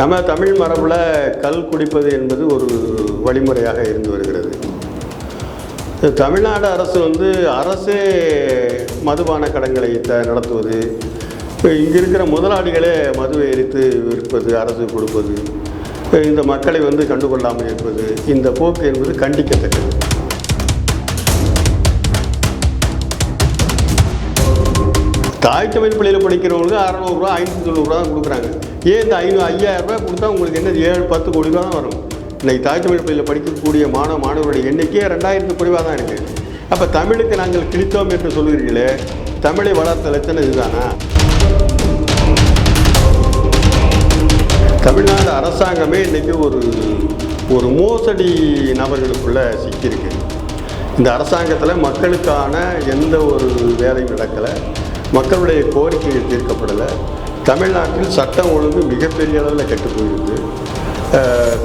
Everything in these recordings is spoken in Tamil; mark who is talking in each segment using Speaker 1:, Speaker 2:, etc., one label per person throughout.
Speaker 1: நம்ம தமிழ் மரபில் கல் குடிப்பது என்பது ஒரு வழிமுறையாக இருந்து வருகிறது. தமிழ்நாடு அரசு வந்து அரசே மதுபான கடன்களை த நடத்துவது இங்கே இருக்கிற முதலாளிகளே மதுவை எரித்து விற்பது அரசு கொடுப்பது இந்த மக்களை வந்து கண்டுகொள்ளாமல் இருப்பது இந்த போக்கு என்பது கண்டிக்கத்தக்கது. தாய் தமிழ் பள்ளியில் படிக்கிறவங்களுக்கு அறநூறுரூவா ஐநூற்றி தொண்ணூறுரூவா கொடுக்குறாங்க. ஏன் இந்த ஐநூறு ஐயாயிரரூபா கொடுத்தா உங்களுக்கு என்ன ஏழு பத்து கோடி ரூபா தான் வரும். இன்றைக்கி தாய் தமிழ் பள்ளியில் படிக்கக்கூடிய மாணவ மாணவருடைய எண்ணிக்கையே ரெண்டாயிரத்து குறைவாக தான் இருக்குது அப்போ தமிழுக்கு நாங்கள் கிழித்தோம் என்று சொல்கிறீர்களே தமிழை வளர்த்த லட்சணம் இதுதானா? தமிழ்நாடு அரசாங்கமே இன்றைக்கி ஒரு ஒரு மோசடி நபர்களுக்குள்ளே சிக்கியிருக்கு. இந்த அரசாங்கத்தில் மக்களுக்கான எந்த ஒரு வேலையும் நடக்கலை. மக்களுடைய கோரிக்கைகள் தீர்க்கப்படலை. தமிழ்நாட்டில் சட்டம் ஒழுங்கு மிகப்பெரிய அளவில் கெட்டு போயிருக்கு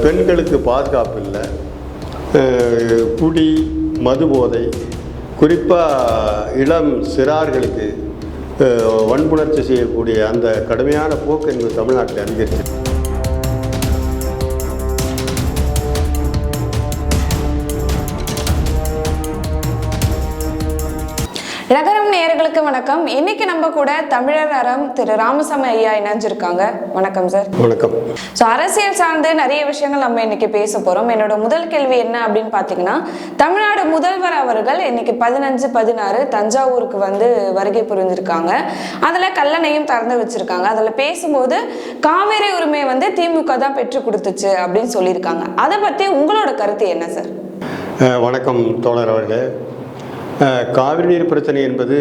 Speaker 1: பெண்களுக்கு பாதுகாப்பு இல்லை. குடி மது போதை குறிப்பாக இளம் சிறார்களுக்கு வன்புணர்ச்சி செய்யக்கூடிய அந்த கடுமையான போக்கு எங்கள் தமிழ்நாட்டில்
Speaker 2: அதிகரிச்சிருக்கு. வணக்கம். இன்னைக்கு நம்ம கூட தமிழர் அறம் திரு ராமசாமி ஐயா இணைஞ்சிருக்காங்க. வணக்கம் சார்.
Speaker 1: வணக்கம்.
Speaker 2: ஸோ அரசியல் சார்ந்து நிறைய விஷயங்கள் நம்ம இன்னைக்கு பேச போறோம். என்னோட முதல் கேள்வி என்ன அப்படின்னு பார்த்தீங்கன்னா தமிழ்நாடு முதல்வர் அவர்கள் இன்னைக்கு பதினஞ்சு பதினாறு தஞ்சாவூருக்கு வந்து வருகை புரிஞ்சிருக்காங்க. அதில் கல்லணையும் திறந்து வச்சிருக்காங்க. அதில் பேசும்போது காவேரி உரிமையை வந்து திமுக தான் பெற்று கொடுத்துச்சு அப்படின்னு சொல்லியிருக்காங்க. அதை பற்றி உங்களோட கருத்து என்ன சார்?
Speaker 1: வணக்கம் தோழர் அவர்களே. காவிரி நீர் பிரச்சனை என்பது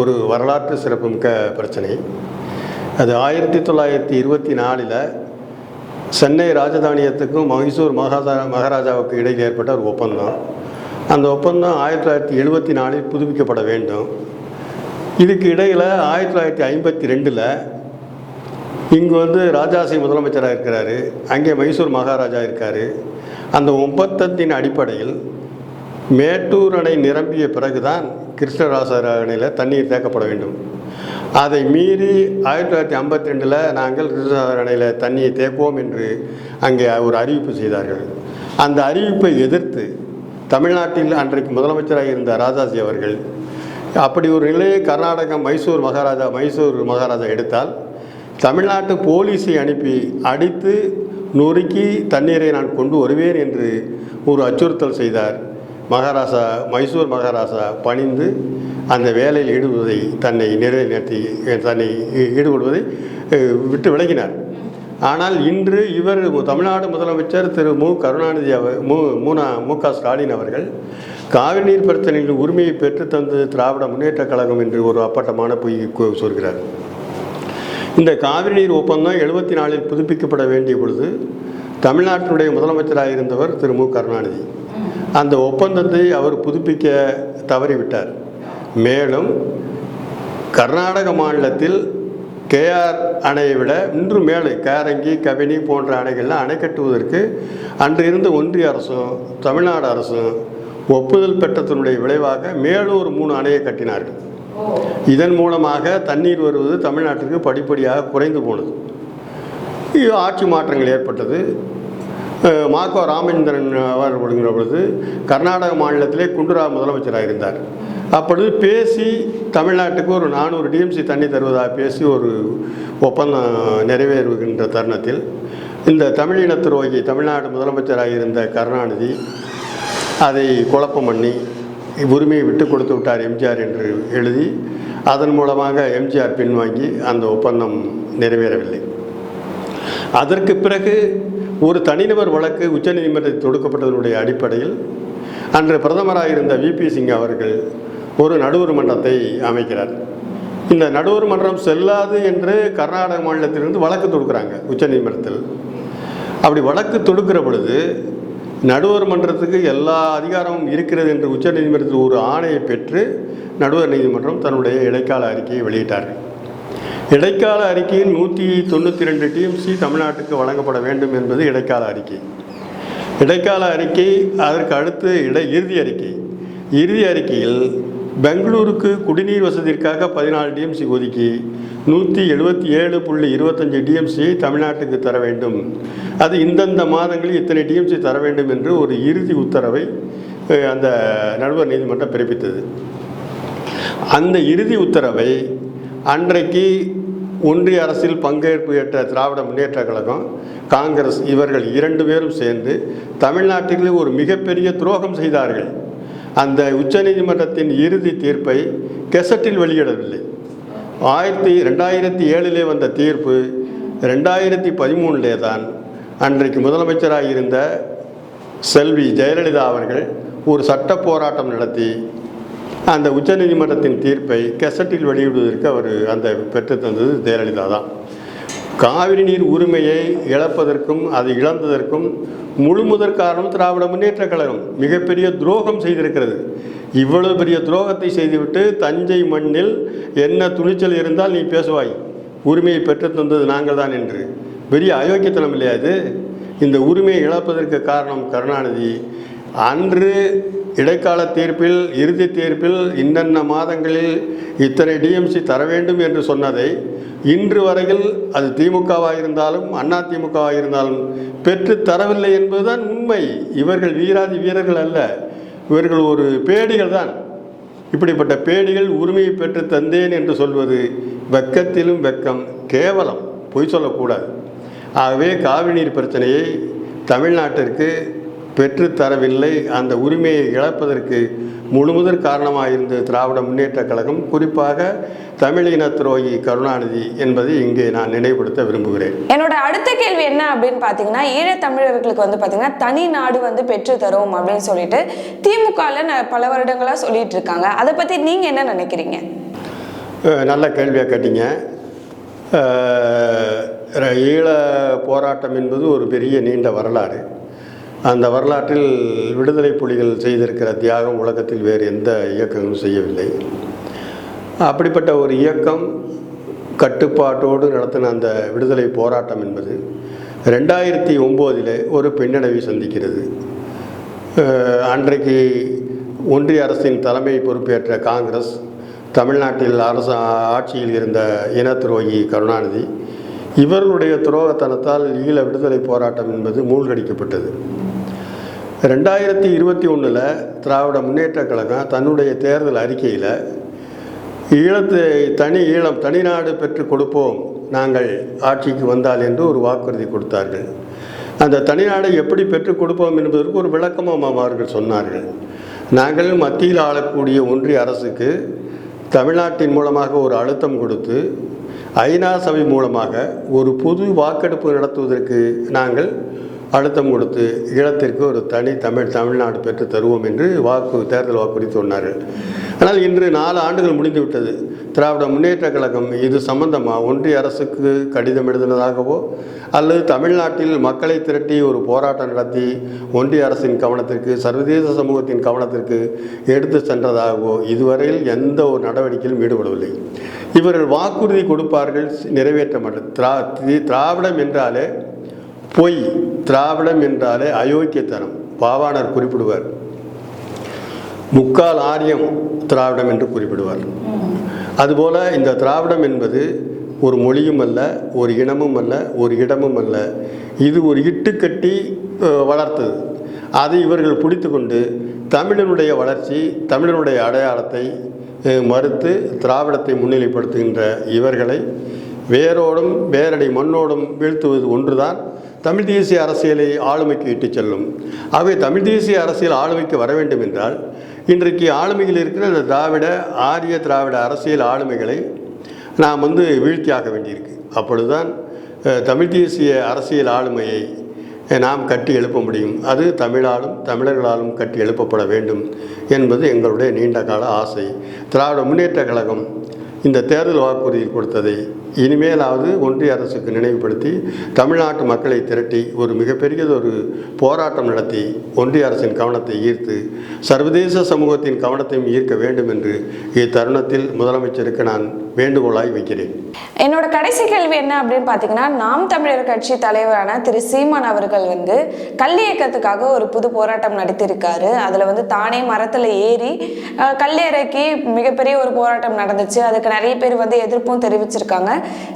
Speaker 1: ஒரு வரலாற்று சிறப்புமிக்க பிரச்சனை. அது ஆயிரத்தி தொள்ளாயிரத்தி இருபத்தி நாலில் சென்னை ராஜதானியத்துக்கும் மைசூர் மகாதா மகாராஜாவுக்கு இடையில் ஏற்பட்ட ஒரு ஒப்பந்தம். அந்த ஒப்பந்தம் ஆயிரத்தி தொள்ளாயிரத்தி எழுபத்தி நாலில் புதுப்பிக்கப்பட வேண்டும். இதுக்கு இடையில் ஆயிரத்தி தொள்ளாயிரத்தி ஐம்பத்தி ரெண்டில் இங்கே வந்து ராஜாசி முதலமைச்சராக இருக்கிறாரு. அங்கே மைசூர் மகாராஜா இருக்கார். அந்த ஒப்பந்தத்தின் அடிப்படையில் மேட்டூர் அணை நிரம்பிய பிறகுதான் கிருஷ்ணராசர் அணையில் தண்ணீர் தேக்கப்பட வேண்டும். அதை மீறி ஆயிரத்தி தொள்ளாயிரத்தி ஐம்பத்தி ரெண்டில் நாங்கள் கிருஷ்ணராசர் அணையில் தண்ணியை தேக்குவோம் என்று அங்கே ஒரு அறிவிப்பு செய்தார்கள். அந்த அறிவிப்பை எதிர்த்து தமிழ்நாட்டில் அன்றைக்கு முதலமைச்சராக இருந்த ராஜாஜி அவர்கள் அப்படி ஒரு நிலையை கர்நாடகம் மைசூர் மகாராஜா மைசூர் மகாராஜா எடுத்தால் தமிழ்நாட்டு போலீஸை அனுப்பி அடித்து நொறுக்கி தண்ணீரை நான் கொண்டு வருவேன் என்று ஒரு அச்சுறுத்தல் செய்தார். மகாராசா மைசூர் மகாராசா பணிந்து அந்த வேலையில் ஈடுபடுவதை தன்னை நிறைவேற்றி தன்னை ஈடுபடுவதை விட்டு விலகினார். ஆனால் இன்று இவர் தமிழ்நாடு முதலமைச்சர் திரு மு. கருணாநிதி அவர் மு மூனா மு க. ஸ்டாலின் அவர்கள் காவிரி நீர் பிரச்சனையில் உரிமையை பெற்றுத் தந்தது திராவிட முன்னேற்றக் கழகம் என்று ஒரு அப்பட்டமான பொய் சொல்கிறார். இந்த காவிரி நீர் ஒப்பந்தம் எழுபத்தி நாலில் புதுப்பிக்கப்பட வேண்டிய பொழுது தமிழ்நாட்டினுடைய முதலமைச்சராக இருந்தவர் திரு மு. கருணாநிதி. அந்த ஒப்பந்தத்தை அவர் புதுப்பிக்க தவறிவிட்டார். மேலும் கர்நாடக மாநிலத்தில் கேஆர் அணையை விட இன்று மேலே கேரங்கி கபினி போன்ற அணைகள்லாம் அணை கட்டுவதற்கு அன்று இருந்த ஒன்றிய அரசும் தமிழ்நாடு அரசும் ஒப்புதல் பெற்றதனுடைய விளைவாக மேலூர் மூணு அணையை கட்டினார்கள். இதன் மூலமாக தண்ணீர் வருவது தமிழ்நாட்டிற்கு படிப்படியாக குறைந்து போனது. இது ஆட்சி மாற்றங்கள் ஏற்பட்டது. மாக்கோ ராமேந்திரன் அவர் வருகிற பொழுது கர்நாடக மாநிலத்திலே குண்டுரா முதலமைச்சராக இருந்தார். அப்பொழுது பேசி தமிழ்நாட்டுக்கு ஒரு நானூறு டிஎம்சி தண்ணி தருவதாக பேசி ஒரு ஒப்பந்தம் நிறைவேறுகின்ற தருணத்தில் இந்த தமிழின துரோகி தமிழ்நாடு முதலமைச்சராக இருந்த கருணாநிதி அதை குழப்பம் பண்ணி உரிமையை விட்டு கொடுத்து விட்டார் எம்ஜிஆர் என்று எழுதி அதன் மூலமாக எம்ஜிஆர் பின்வாங்கி அந்த ஒப்பந்தம் நிறைவேறவில்லை. அதற்கு பிறகு ஒரு தனிநபர் வழக்கு உச்சநீதிமன்றத்தில் தொடுக்கப்பட்டதனுடைய அடிப்படையில் அன்று பிரதமராக இருந்த விபி சிங் அவர்கள் ஒரு நடுவர் மன்றத்தை அமைக்கிறார். இந்த நடுவர் மன்றம் செல்லாது என்று கர்நாடக மாநிலத்திலிருந்து வழக்கு தொடுக்கிறாங்க உச்சநீதிமன்றத்தில் அப்படி வழக்கு தொடுக்கிற பொழுது நடுவர் மன்றத்துக்கு எல்லா அதிகாரமும் இருக்கிறது என்று உச்சநீதிமன்றத்தில் ஒரு ஆணையை பெற்று நடுவர் நீதிமன்றம் தன்னுடைய இடைக்கால அறிக்கையை வெளியிட்டார்கள். இடைக்கால அறிக்கையின் நூற்றி தொண்ணூற்றி ரெண்டு டிஎம்சி தமிழ்நாட்டுக்கு வழங்கப்பட வேண்டும் என்பது இடைக்கால அறிக்கை. இடைக்கால அறிக்கை அதற்கு அடுத்து இடை இறுதி அறிக்கை. இறுதி அறிக்கையில் பெங்களூருக்கு குடிநீர் வசதிக்காக பதினாலு டிஎம்சி ஒதுக்கி நூற்றி எழுபத்தி ஏழு புள்ளி இருபத்தஞ்சி டிஎம்சியை தமிழ்நாட்டுக்கு தர வேண்டும். அது இந்தந்த மாதங்களில் இத்தனை டிஎம்சி தர வேண்டும் என்று ஒரு இறுதி உத்தரவை அந்த நடுவர் நீதிமன்றம் பிறப்பித்தது. அந்த இறுதி உத்தரவை அன்றைக்கு ஒன்றிய அரசில் பங்கேற்பு ஏற்ற திராவிட முன்னேற்ற கழகம் காங்கிரஸ் இவர்கள் இரண்டு பேரும் சேர்ந்து தமிழ்நாட்டில் ஒரு மிகப்பெரிய துரோகம் செய்தார்கள். அந்த உச்சநீதிமன்றத்தின் இறுதி தீர்ப்பை கெசட்டில் வெளியிடவில்லை. ஆயிரத்தி ரெண்டாயிரத்தி ஏழிலே வந்த தீர்ப்பு ரெண்டாயிரத்தி பதிமூணிலே தான் அன்றைக்கு முதலமைச்சராக இருந்த செல்வி ஜெயலலிதா அவர்கள் ஒரு சட்ட போராட்டம் நடத்தி அந்த உச்சநீதிமன்றத்தின் தீர்ப்பை கெசட்டில் வெளியிடுவதற்கு அவர் அந்த பெற்று தந்தது ஜெயலலிதா தான். காவிரி நீர் உரிமையை இழப்பதற்கும் அதை இழந்ததற்கும் முழு முதற் காரணம் திராவிட முன்னேற்ற கழகம். மிகப்பெரிய துரோகம் செய்திருக்கிறது. இவ்வளவு பெரிய துரோகத்தை செய்துவிட்டு தஞ்சை மண்ணில் என்ன துணிச்சல் இருந்தால் நீ பேசுவாய். உரிமையை பெற்று தந்தது நாங்கள் தான் என்று. பெரிய அயோக்கியத்தனம் இல்லையா இது? இந்த உரிமையை இழப்பதற்கு காரணம் கருணாநிதி. அன்று இடைக்கால தீர்ப்பில் இறுதி தீர்ப்பில் இன்னென்ன மாதங்களில் இத்தனை டிஎம்சி தர வேண்டும் என்று சொன்னதை இன்று வரையில் அது திமுகவாக இருந்தாலும் அண்ணா திமுகவாக இருந்தாலும் பெற்று தரவில்லை என்பதுதான் உண்மை. இவர்கள் வீராதி வீரர்கள் அல்ல. இவர்கள் ஒரு பேடிகள் தான். இப்படிப்பட்ட பேடிகள் உரிமையை பெற்று தந்தேன் என்று சொல்வது வெக்கத்திலும் வெக்கம் கேவலம் பொய் சொல்லக்கூடாது. ஆகவே காவிரி நீர் பிரச்சனையை தமிழ்நாட்டிற்கு பெற்றுத் தரவில்லை அந்த உரிமையை இழப்பதற்கு முழுமுதற் காரணமாக இருந்த திராவிட முன்னேற்ற கழகம் குறிப்பாக தமிழின துரோகி கருணாநிதி என்பதை இங்கே நான் நினைவுபடுத்த விரும்புகிறேன்.
Speaker 2: என்னோட அடுத்த கேள்வி என்ன அப்படின்னு பார்த்தீங்கன்னா ஈழத்தமிழர்களுக்கு வந்து பார்த்தீங்கன்னா தனி நாடு வந்து பெற்று தரும் அப்படின்னு சொல்லிட்டு திமுகவில் பல வருடங்களாக சொல்லிட்டு இருக்காங்க. அதை பற்றி நீங்கள் என்ன நினைக்கிறீங்க?
Speaker 1: நல்ல கேள்வியாக கேட்டீங்க. ஈழ போராட்டம் என்பது ஒரு பெரிய நீண்ட வரலாறு. அந்த வரலாற்றில் விடுதலை புலிகள் செய்திருக்கிற தியாகம் உலகத்தில் வேறு எந்த இயக்கங்களும் செய்யவில்லை. அப்படிப்பட்ட ஒரு இயக்கம் கட்டுப்பாட்டோடு நடத்தின அந்த விடுதலை போராட்டம் என்பது ரெண்டாயிரத்தி ஒம்போதில் ஒரு பின்னடைவை சந்திக்கிறது. அன்றைக்கு ஒன்றிய அரசின் தலைமை பொறுப்பேற்ற காங்கிரஸ் தமிழ்நாட்டில் அரசு ஆட்சியில் இருந்த இன துரோகி கருணாநிதி இவர்களுடைய துரோகத்தனத்தால் ஈழ விடுதலை போராட்டம் என்பது மூழ்கடிக்கப்பட்டது. ரெண்டாயிரத்தி இருபத்தி ஒன்றில் திராவிட முன்னேற்ற கழகம் தன்னுடைய தேர்தல் அறிக்கையில் ஈழத்தை தனி ஈழம் தனிநாடு பெற்று கொடுப்போம் நாங்கள் ஆட்சிக்கு வந்தால் என்று ஒரு வாக்குறுதி கொடுத்தார்கள். அந்த தனிநாடை எப்படி பெற்றுக் கொடுப்போம் என்பதற்கு ஒரு விளக்கமும் அவர்கள் சொன்னார்கள். நாங்கள் மத்தியில் ஆளக்கூடிய ஒன்றிய அரசுக்கு தமிழ்நாட்டின் மூலமாக ஒரு அழுத்தம் கொடுத்து ஐநா சபை மூலமாக ஒரு பொது வாக்கெடுப்பு நடத்துவதற்கு நாங்கள் அழுத்தம் கொடுத்து ஈழத்திற்கு ஒரு தனி தமிழ் தமிழ்நாடு பெற்று தருவோம் என்று வாக்கு தேர்தல் வாக்குறுதி சொன்னார்கள். ஆனால் இன்று நாலு ஆண்டுகள் முடிந்துவிட்டது. திராவிட முன்னேற்ற கழகம் இது சம்பந்தமாக ஒன்றிய அரசுக்கு கடிதம் எழுதினதாகவோ? அல்லது தமிழ்நாட்டில் மக்களை திரட்டி ஒரு போராட்டம் நடத்தி ஒன்றிய அரசின் கவனத்திற்கு சர்வதேச சமூகத்தின் கவனத்திற்கு எடுத்து சென்றதாகவோ இதுவரையில் எந்த ஒரு நடவடிக்கையிலும் ஈடுபடவில்லை. இவர்கள் வாக்குறுதி கொடுப்பார்கள் நிறைவேற்ற மாட்டார் திரா தி- திராவிடம் என்றாலே பொய் திராவிடம் என்றாலே அயோக்கியத்தனம் பாவாணர் குறிப்பிடுவார். முக்கால் ஆரியம் திராவிடம் என்று குறிப்பிடுவார். அதுபோல் இந்த திராவிடம் என்பது ஒரு மொழியும் அல்ல ஒரு இனமும் அல்ல ஒரு இடமும் அல்ல. இது ஒரு இட்டுக்கட்டி வளர்த்தது. அதை இவர்கள் பிடித்து கொண்டு தமிழனுடைய வளர்ச்சி தமிழனுடைய அடையாளத்தை மறுத்து திராவிடத்தை முன்னிலைப்படுத்துகின்ற இவர்களை வேரோடும் வேரடி மண்ணோடும் வீழ்த்துவது ஒன்றுதான். தமிழ் தேசிய அரசியலை ஆளுமைக்கு இட்டுச் செல்லும். ஆகவே தமிழ் தேசிய அரசியல் ஆளுமைக்கு வர வேண்டும் என்றால் இன்றைக்கு ஆளுமையில் இருக்கிற இந்த திராவிட ஆரிய திராவிட அரசியல் ஆளுமைகளை நாம் வந்து வீழ்த்தியாக வேண்டியிருக்கு. அப்பொழுதுதான் தமிழ் தேசிய அரசியல் ஆளுமையை நாம் கட்டி எழுப்ப முடியும். அது தமிழாலும் தமிழர்களாலும் கட்டி எழுப்பப்பட வேண்டும் என்பது எங்களுடைய நீண்ட கால ஆசை. திராவிட முன்னேற்ற கழகம் இந்த தேர்தல் வாக்குறுதியில் கொடுத்ததை இனிமேலாவது ஒன்றிய அரசுக்கு நினைவுபடுத்தி தமிழ்நாட்டு மக்களை திரட்டி ஒரு மிகப்பெரியதொரு போராட்டம் நடத்தி ஒன்றிய அரசின் கவனத்தை ஈர்த்து சர்வதேச சமூகத்தின் கவனத்தையும் ஈர்க்க வேண்டும் என்று இத்தருணத்தில் முதலமைச்சருக்கு நான் வேண்டுகோளாய் வைக்கிறேன்.
Speaker 2: என்னோட கடைசி கேள்வி என்ன அப்படின்னு பார்த்தீங்கன்னா நாம் தமிழர் கட்சி தலைவரான திரு சீமான் அவர்கள் வந்து கல் இயக்கத்துக்காக ஒரு புது போராட்டம் நடத்தியிருக்காரு. அதில் வந்து தானே மரத்தில் ஏறி கல்லறைக்கு மிகப்பெரிய ஒரு போராட்டம் நடந்துச்சு. அதுக்கு நிறைய பேர் வந்து எதிர்ப்பும் தெரிவிச்சிருக்காங்க.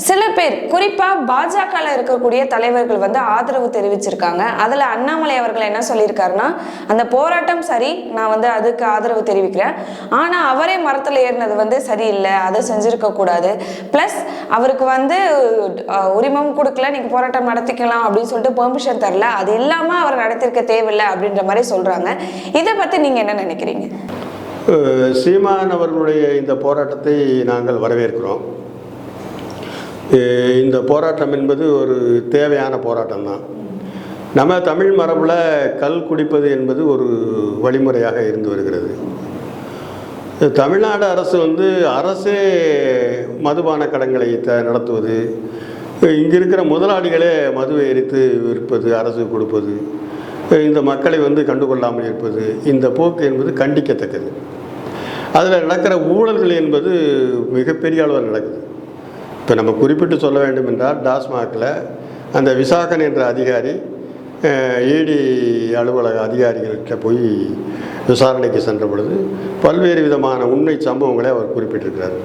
Speaker 2: சில பேர் குறிப்பாக பாஜகவில் இருக்கக்கூடிய தலைவர்கள் வந்து ஆதரவு தெரிவிச்சிருக்காங்க. அதில் அண்ணாமலை அவர்கள் என்ன சொல்லியிருக்காருன்னா அந்த போராட்டம் சரி நான் வந்து அதுக்கு ஆதரவு தெரிவிக்கிறேன். ஆனால் அவரே மரத்தில் ஏறினது வந்து சரியில்லை அதை செஞ்சிருக்க கூடாது. ப்ளஸ் அவருக்கு வந்து உரிமம் கொடுக்கல நீங்கள் போராட்டம் நடத்திக்கலாம் அப்படின்னு சொல்லிட்டு பெர்மிஷன் தரல. அது இல்லாமல் அவர் நடத்திருக்க தேவையில்லை அப்படின்ற மாதிரி சொல்கிறாங்க இதை பற்றி நீங்கள் என்ன நினைக்கிறீங்க?
Speaker 1: சீமான் அவர்களுடைய இந்த போராட்டத்தை நாங்கள் வரவேற்கிறோம். இந்த போராட்டம் என்பது ஒரு தேவையான போராட்டம் தான். நம்ம தமிழ் மரபில் கல் குடிப்பது என்பது ஒரு வழிமுறையாக இருந்து வருகிறது. தமிழ்நாடு அரசு வந்து அரசே மதுபான கடன்களை த நடத்துவது இங்கே இருக்கிற முதலாளிகளே மதுவை எரித்து விற்பது அரசு கொடுப்பது இந்த மக்களை வந்து கண்டுகொள்ளாமல் இருப்பது இந்த போக்கு என்பது கண்டிக்கத்தக்கது. அதில் நடக்கிற ஊழல்கள் என்பது மிகப்பெரிய அளவில் நடக்குது. இப்போ நம்ம குறிப்பிட்டு சொல்ல வேண்டும் என்றால் டாஸ்மாகில் அந்த விசாகன் என்ற அதிகாரி இடி அலுவலக அதிகாரிகள்கிட்ட போய் விசாரணைக்கு சென்ற பொழுது பல்வேறு விதமான உண்மை சம்பவங்களை அவர் குறிப்பிட்டிருக்கிறார்.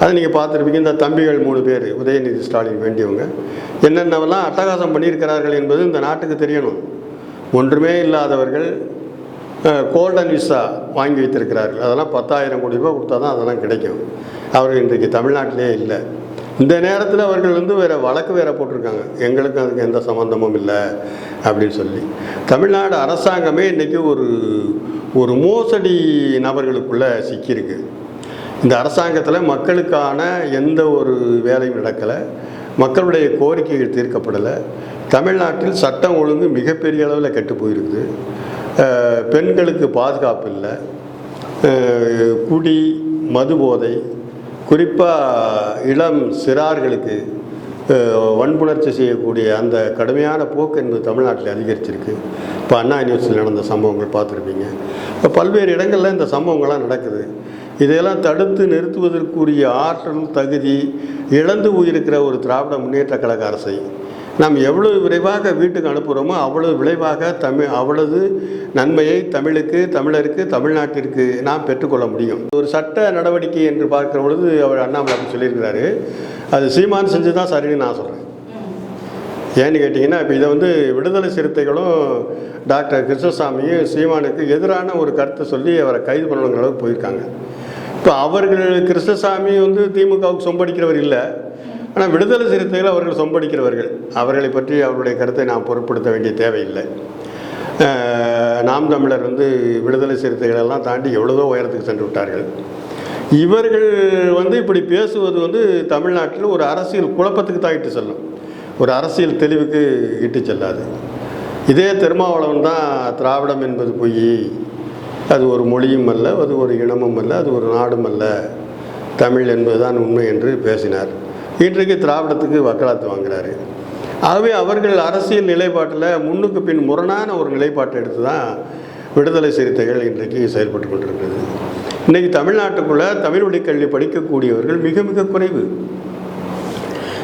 Speaker 1: அதை நீங்கள் பார்த்துருப்பீங்க. இந்த தம்பிகள் மூணு பேர் உதயநிதி ஸ்டாலின் வேண்டியவங்க. என்னென்னவெல்லாம் அட்டகாசம் பண்ணியிருக்கிறார்கள் என்பது இந்த நாட்டுக்கு தெரியணும். ஒன்றுமே இல்லாதவர்கள் கோல்டன் விசா வாங்கி வைத்திருக்கிறார்கள். அதெல்லாம் பத்தாயிரம் கோடி ரூபாய் கொடுத்தா தான் அதெல்லாம் கிடைக்கும். அவர்கள் இன்றைக்கு தமிழ்நாட்டிலே இல்லை. இந்த நேரத்தில் அவர்கள் வந்து வேறு வழக்கு வேற போட்டிருக்காங்க. எங்களுக்கு அதுக்கு எந்த சம்மந்தமும் இல்லை அப்படின்னு சொல்லி. தமிழ்நாடு அரசாங்கமே இன்றைக்கி ஒரு ஒரு மோசடி நபர்களுக்குள்ளே சிக்கியிருக்கு. இந்த அரசாங்கத்தில் மக்களுக்கான எந்த ஒரு வேலையும் நடக்கலை. மக்களுடைய கோரிக்கைகள் தீர்க்கப்படலை. தமிழ்நாட்டில் சட்டம் ஒழுங்கு மிகப்பெரிய அளவில் கெட்டு போயிருக்குது. பெண்களுக்கு பாதுகாப்பு இல்லை. குடி மது போதை குறிப்பாக இளம் சிறார்களுக்கு வன்புணர்ச்சி செய்யக்கூடிய அந்த கடுமையான போக்கு என்பது தமிழ்நாட்டில் அதிகரிச்சிருக்கு. இப்போ அண்ணா யூனிவர்சிட்டியில் நடந்த சம்பவங்கள் பார்த்துருப்பீங்க. இப்போ பல்வேறு இடங்களில் இந்த சம்பவங்கள்லாம் நடக்குது. இதையெல்லாம் தடுத்து நிறுத்துவதற்குரிய ஆற்றல் தகுதி இழந்து போயிருக்கிற ஒரு திராவிட முன்னேற்ற கழக அரசை நாம் எவ்வளவு விரைவாக வீட்டுக்கு அனுப்புகிறோமோ அவ்வளவு விளைவாக தமிழ் அவ்வளவு நன்மையை தமிழுக்கு தமிழருக்கு தமிழ்நாட்டிற்கு நாம் பெற்றுக்கொள்ள முடியும். ஒரு சட்ட நடவடிக்கை என்று பார்க்கிற பொழுது அவர் அண்ணாமலை சொல்லியிருக்கிறாரு. அது சீமான் செஞ்சு தான் சரின்னு நான் சொல்கிறேன் ஏன்னு கேட்டிங்கன்னா இப்போ இதை வந்து விடுதலை சிறுத்தைகளும் டாக்டர் கிருஷ்ணசாமியும் சீமானுக்கு எதிரான ஒரு கருத்தை சொல்லி அவரை கைது பண்ணணுங்கிற அளவுக்கு போயிருக்காங்க. இப்போ அவர்கள் கிருஷ்ணசாமி வந்து திமுகவுக்கு சொம்படிக்கிறவர் இல்லை. ஆனால் விடுதலை சிறுத்தைகள் அவர்கள் சொம்படிக்கிறவர்கள். அவர்களை பற்றி அவருடைய கருத்தை நாம் பொருட்படுத்த வேண்டிய தேவையில்லை. நாம் தமிழர் வந்து விடுதலை சிறுத்தைகளெல்லாம் தாண்டி எவ்வளவோ உயரத்துக்கு சென்று விட்டார்கள். இவர்கள் வந்து இப்படி பேசுவது வந்து தமிழ்நாட்டில் ஒரு அரசியல் குழப்பத்துக்கு தான் இட்டு செல்லும். ஒரு அரசியல் தெளிவுக்கு இட்டு செல்லாது. இதே திருமாவளவன் தான் திராவிடம் என்பது பொய். அது ஒரு மொழியும் அல்ல அது ஒரு இனமும் அல்ல அது ஒரு நாடும் அல்ல. தமிழ் என்பதுதான் உண்மை என்று பேசினார். இன்றைக்கு திராவிடத்துக்கு வக்காலத்து வாங்குறாரு. ஆகவே அவர்கள் அரசியல் நிலைப்பாட்டில் முன்னுக்கு பின் முரணான ஒரு நிலைப்பாட்டை எடுத்து தான் விடுதலை சிறுத்தைகள் இன்றைக்கு செயல்பட்டு கொண்டிருக்கிறது. இன்றைக்கி தமிழ்நாட்டுக்குள்ளே தமிழ் வழி கல்வி படிக்கக்கூடியவர்கள் மிக மிக குறைவு.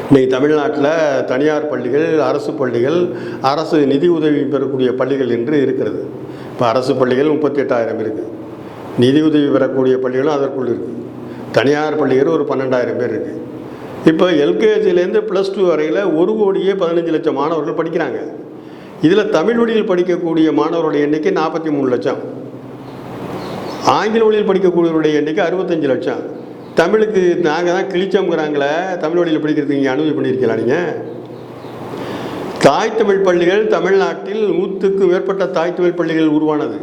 Speaker 1: இன்றைக்கி தமிழ்நாட்டில் தனியார் பள்ளிகள் அரசு பள்ளிகள் அரசு நிதி உதவி பெறக்கூடிய பள்ளிகள் என்று இருக்கிறது. இப்போ அரசு பள்ளிகள் முப்பத்தி எட்டாயிரம் இருக்குது நிதியுதவி பெறக்கூடிய பள்ளிகளும் அதற்குள் இருக்குது தனியார் பள்ளிகள் ஒரு பன்னெண்டாயிரம் பேர் இருக்குது இப்போ எல்கேஜிலேருந்து ப்ளஸ் டூ வரையில் ஒரு கோடியே பதினஞ்சு லட்சம் மாணவர்கள் படிக்கிறாங்க. இதில் தமிழ் வழியில் படிக்கக்கூடிய மாணவர்களுடைய எண்ணிக்கை நாற்பத்தி மூணு லட்சம். ஆங்கில வழியில் படிக்கக்கூடியவருடைய எண்ணிக்கை அறுபத்தஞ்சு லட்சம். தமிழுக்கு நாங்கள் தான் கிழிச்சோங்கிறாங்களே தமிழ் வழியில் படிக்கிறதுக்கு நீங்கள் அனுமதி பண்ணியிருக்கீங்களா நீங்கள் தாய் தமிழ் பள்ளிகள் தமிழ்நாட்டில் நூற்றுக்கும் மேற்பட்ட தாய் தமிழ் பள்ளிகள் உருவானது.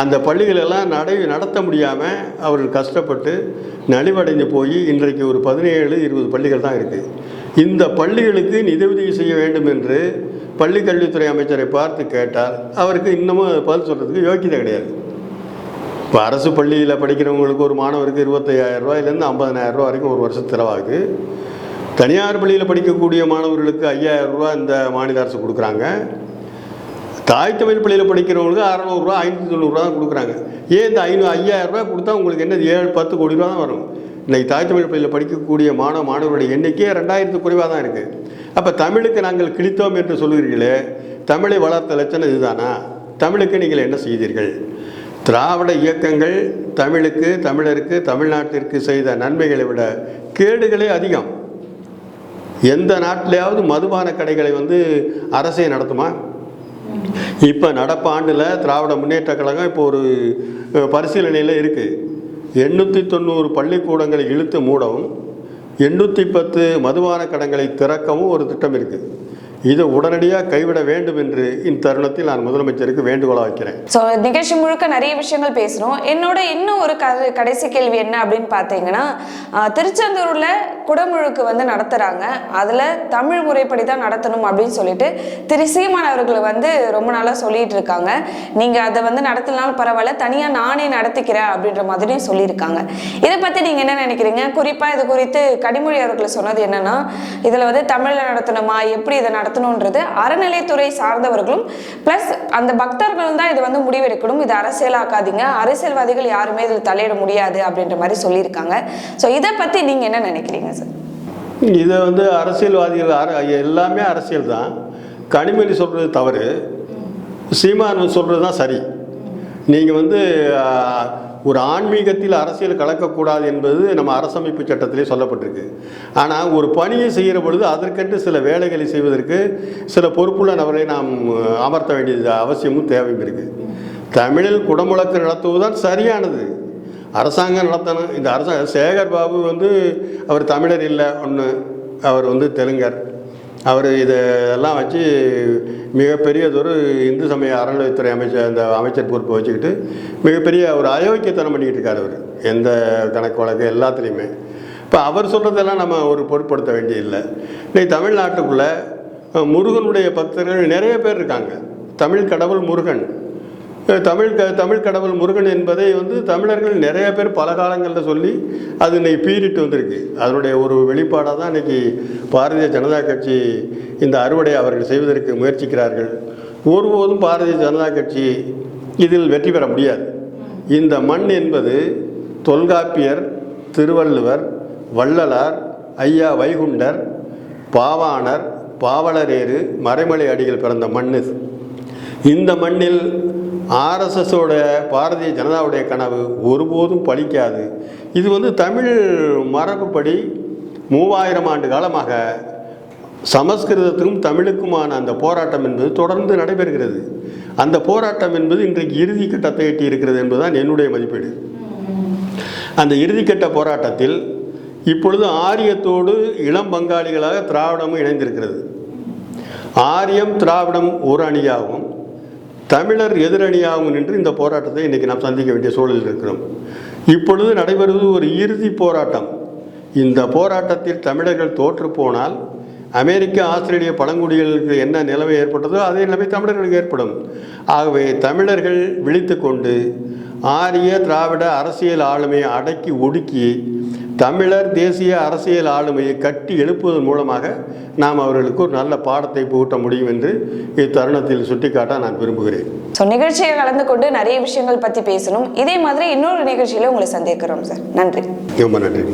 Speaker 1: அந்த பள்ளிகளெல்லாம் நடை நடத்த முடியாமல் அவர்கள் கஷ்டப்பட்டு நலிவடைந்து போய் இன்றைக்கு ஒரு பதினேழு இருபது பள்ளிகள் தான் இருக்குது இந்த பள்ளிகளுக்கு நிதியுதவி செய்ய வேண்டும் என்று பள்ளி கல்வித்துறை அமைச்சரை பார்த்து கேட்டால் அவருக்கு இன்னமும் பதில் சொல்கிறதுக்கு யோக்கியதை கிடையாது. இப்போ அரசு பள்ளியில் படிக்கிறவங்களுக்கு ஒரு மாணவருக்கு இருபத்தையாயிரம் ரூபாயிலேருந்து ஐம்பதனாயிரம் ரூபா வரைக்கும் ஒரு வருஷம் செலவாகுது. தனியார் பள்ளியில் படிக்கக்கூடிய மாணவர்களுக்கு ஐயாயிரம் ரூபா இந்த மாநில அரசு கொடுக்குறாங்க. தாய் தமிழ் பள்ளியில் படிக்கிறவங்களுக்கு அறநூறுரூவா ஐநூற்றி தொண்ணூறுரூவா தான் கொடுக்குறாங்க. ஏன் இந்த ஐநூறு ஐயாயிரம் ரூபாய் கொடுத்தா உங்களுக்கு என்ன ஏழு பத்து கோடி ரூபா தான் வரும். இன்றைக்கி தாய் தமிழ் பள்ளியில் படிக்கக்கூடிய மாணவ மாணவருடைய எண்ணிக்கை ரெண்டாயிரத்து குறைவாக தான் இருக்குது அப்போ தமிழுக்கு நாங்கள் கிழித்தோம் என்று சொல்கிறீர்களே தமிழை வளர்த்த லட்சணம் இதுதானா? தமிழுக்கு நீங்கள் என்ன செய்தீர்கள்? திராவிட இயக்கங்கள் தமிழுக்கு தமிழருக்கு தமிழ்நாட்டிற்கு செய்த நன்மைகளை விட கேடுகளே அதிகம். எந்த நாட்டிலையாவது மதுபான கடைகளை வந்து அரசே நடத்துமா? இப்போ நடப்பாண்டில் திராவிட முன்னேற்ற கழகம் இப்போ ஒரு பரிசீலனையில் இருக்குது எண்ணூற்றி தொண்ணூறு பள்ளிக்கூடங்களை இழுத்து மூடவும் எண்ணூற்றி பத்து மதுபான கடங்களை திறக்கவும் ஒரு திட்டம் இருக்குது இதை உடனடியாக கைவிட வேண்டும் என்று இந்த தருணத்தில் நான் முதலமைச்சருக்கு வேண்டுகோளாக வைக்கிறேன்.
Speaker 2: ஸோ நிகழ்ச்சி முழுக்க நிறைய விஷயங்கள் பேசுகிறோம் என்னோட இன்னும் ஒரு க கடைசி கேள்வி என்ன அப்படின்னு பார்த்தீங்கன்னா திருச்செந்தூரில் குடமுழுக்கு வந்து நடத்துகிறாங்க அதில் தமிழ் முறைப்படி தான் நடத்தணும் அப்படின்னு சொல்லிட்டு திரு சீமான் அவர்கள் வந்து ரொம்ப நாளாக சொல்லிட்டு இருக்காங்க. நீங்கள் அதை வந்து நடத்தினாலும் பரவாயில்ல தனியாக நானே நடத்திக்கிறேன் அப்படின்ற மாதிரியும் சொல்லியிருக்காங்க. இதை பற்றி நீங்கள் என்ன நினைக்கிறீங்க? குறிப்பாக இது குறித்து கனிமொழி அவர்கள் சொன்னது என்னன்னா இதில் வந்து தமிழில் நடத்தணுமா? எப்படி இதை நடத்தணுன்றது அறநிலைத்துறை சார்ந்தவர்களும் ப்ளஸ் அந்த பக்தர்களும் தான் இதை வந்து முடிவெடுக்கணும். இது அரசியலாக்காதீங்க. அரசியல்வாதிகள் யாருமே இதில் தலையிட முடியாது அப்படின்ற மாதிரி சொல்லியிருக்காங்க. ஸோ இதை பற்றி நீங்கள் என்ன நினைக்கிறீங்க சார்
Speaker 1: இதை வந்து அரசியல்வாதிகள் அர எல்லாமே அரசியல் தான். கனிமொழி சொல்கிறது தவறு. சீமான் சொல்கிறது தான் சரி. நீங்கள் வந்து ஒரு ஆன்மீகத்தில் அரசியல் கலக்கக்கூடாது என்பது நம்ம அரசமைப்பு சட்டத்திலே சொல்லப்பட்டிருக்கு. ஆனால் ஒரு பணியை செய்கிற பொழுது அதற்கென்று சில வேலைகளை செய்வதற்கு சில பொறுப்புள்ள நபரை நாம் அமர்த்த வேண்டியது அவசியமும் தேவையும் இருக்குது தமிழில் குடமுழக்கு நடத்துவதுதான் சரியானது. அரசாங்கம் நடத்தணும் இந்த அரசாங்க சேகர் பாபு வந்து அவர் தமிழர் இல்லை ஒன்று அவர் வந்து தெலுங்கர். அவர் இதெல்லாம் வச்சு மிகப்பெரியதொரு இந்து சமய அறநிலையத்துறை அமைச்சர் அந்த அமைச்சர் பொறுப்பை வச்சுக்கிட்டு மிகப்பெரிய ஒரு அயோக்கியத்தனம் பண்ணிக்கிட்டு இருக்கார் அவர். எந்த கணக்கு வழக்கு எல்லாத்துலேயுமே. இப்போ அவர் சொல்கிறதெல்லாம் நம்ம ஒரு பொருட்படுத்த வேண்டியதில்லை. இன்னைக்கு தமிழ்நாட்டுக்குள்ளே முருகனுடைய பக்தர்கள் நிறைய பேர் இருக்காங்க. தமிழ் கடவுள் முருகன். தமிழ் க தமிழ் கடவுள் முருகன் என்பதை வந்து தமிழர்கள் நிறைய பேர் பல காலங்களில் சொல்லி அது இன்னைக்கு பீறிட்டு வந்திருக்கு. அதனுடைய ஒரு வெளிப்பாடாக தான் இன்னைக்கு பாரதிய ஜனதா கட்சி இந்த அறுவடை அவர்கள் செய்வதற்கு முயற்சிக்கிறார்கள். ஒருபோதும் பாரதிய ஜனதா கட்சி இதில் வெற்றி பெற முடியாது. இந்த மண் என்பது தொல்காப்பியர் திருவள்ளுவர் வள்ளலார் ஐயா வைகுண்டர் பாவாணர் பாவலரேறு மறைமலை அடிகள் பிறந்த மண் இந்த மண்ணில் ஆர்எஸ்எஸோட பாரதிய ஜனதாவுடைய கனவு ஒருபோதும் பலிக்காது. இது வந்து தமிழ் மரபுப்படி மூவாயிரம் ஆண்டு காலமாக சமஸ்கிருதத்துக்கும் தமிழுக்குமான அந்த போராட்டம் என்பது தொடர்ந்து நடைபெறுகிறது. அந்த போராட்டம் என்பது இன்றைக்கு இறுதி கட்டத்தை எட்டி இருக்கிறது என்பதுதான் என்னுடைய மதிப்பீடு. அந்த இறுதிக்கட்ட போராட்டத்தில் இப்பொழுது ஆரியத்தோடு இளம் பங்காளிகளாக திராவிடமும் இணைந்திருக்கிறது. ஆரியம் திராவிடம் ஒரு அணியாகவும் தமிழர் எதிரணியாகவும் நின்று இந்த போராட்டத்தை இன்றைக்கி நாம் சந்திக்க வேண்டிய சூழலில் இருக்கிறோம். இப்பொழுது நடைபெறுவது ஒரு இறுதி போராட்டம். இந்த போராட்டத்தில் தமிழர்கள் தோற்று போனால் அமெரிக்க ஆஸ்திரேலிய பழங்குடிகளுக்கு என்ன நிலைமை ஏற்பட்டதோ அதே நிலைமை தமிழர்களுக்கு ஏற்படும். ஆகவே தமிழர்கள் விழித்து கொண்டு ஆரிய திராவிட அரசியல் ஆளுமையை அடக்கி ஒடுக்கி தமிழர் தேசிய அரசியல் ஆளுமையை கட்டி எழுப்புவதன் மூலமாக நாம் அவர்களுக்கு ஒரு நல்ல பாடத்தை புகட்ட முடியும் என்று இத்தருணத்தில் சுட்டிக்காட்ட நான் விரும்புகிறேன்.
Speaker 2: ஸோ நிகழ்ச்சியை கலந்து கொண்டு நிறைய விஷயங்கள் பற்றி பேசணும். இதே மாதிரி இன்னொரு நிகழ்ச்சியில் உங்களை சந்திக்கிறோம் சார் நன்றி.
Speaker 1: ரொம்ப நன்றி.